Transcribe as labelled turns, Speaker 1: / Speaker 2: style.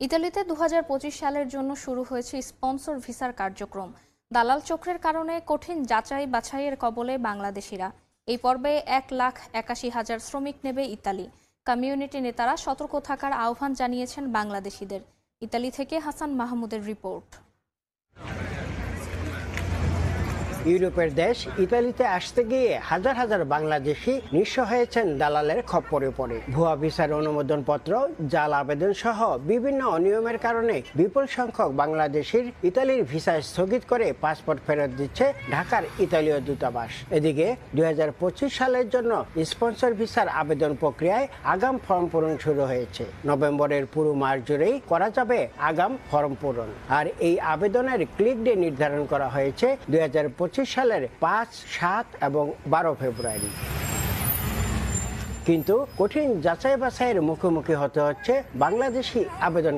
Speaker 1: ইতালিতে দু হাজার পঁচিশ সালের জন্য শুরু হয়েছে স্পন্সর ভিসার কার্যক্রম। দালাল চক্রের কারণে কঠিন যাচাই বাছাইয়ের কবলে বাংলাদেশিরা। এই পর্বে এক লাখ একাশি হাজার শ্রমিক নেবে ইতালি। কমিউনিটি নেতারা সতর্ক থাকার আহ্বান জানিয়েছেন বাংলাদেশিদের। ইতালি থেকে হাসান মাহমুদের রিপোর্ট।
Speaker 2: ইউরোপের দেশ ইতালিতে আসতে গিয়ে হাজার হাজার বাংলাদেশি নিঃস্ব হয়েছেন দালালের খপ্পরে পড়ে। ভুয়া ভিসার অনুমোদন পত্র জাল আবেদন সহ বিভিন্ন অনিয়মের কারণে বিপুল সংখ্যক বাংলাদেশির ইতালির ভিসা স্থগিত করে পাসপোর্ট ফেরত দিচ্ছে ঢাকার ইতালীয় দূতাবাস। এদিকে দুই হাজার পঁচিশ সালের জন্য স্পন্সর ভিসার আবেদন প্রক্রিয়ায় আগাম ফর্ম পূরণ শুরু হয়েছে। নভেম্বরের পুরো মাস জুড়েই করা যাবে আগাম ফর্ম পূরণ। আর এই আবেদনের ক্লিক ডে নির্ধারণ করা হয়েছে দুই হাজার সালের পাঁচ, সাত এবং বারো ফেব্রুয়ারি। কিন্তু কঠিন যাচাই বাছাইয়ের মুখোমুখি হতে হচ্ছে বাংলাদেশি আবেদন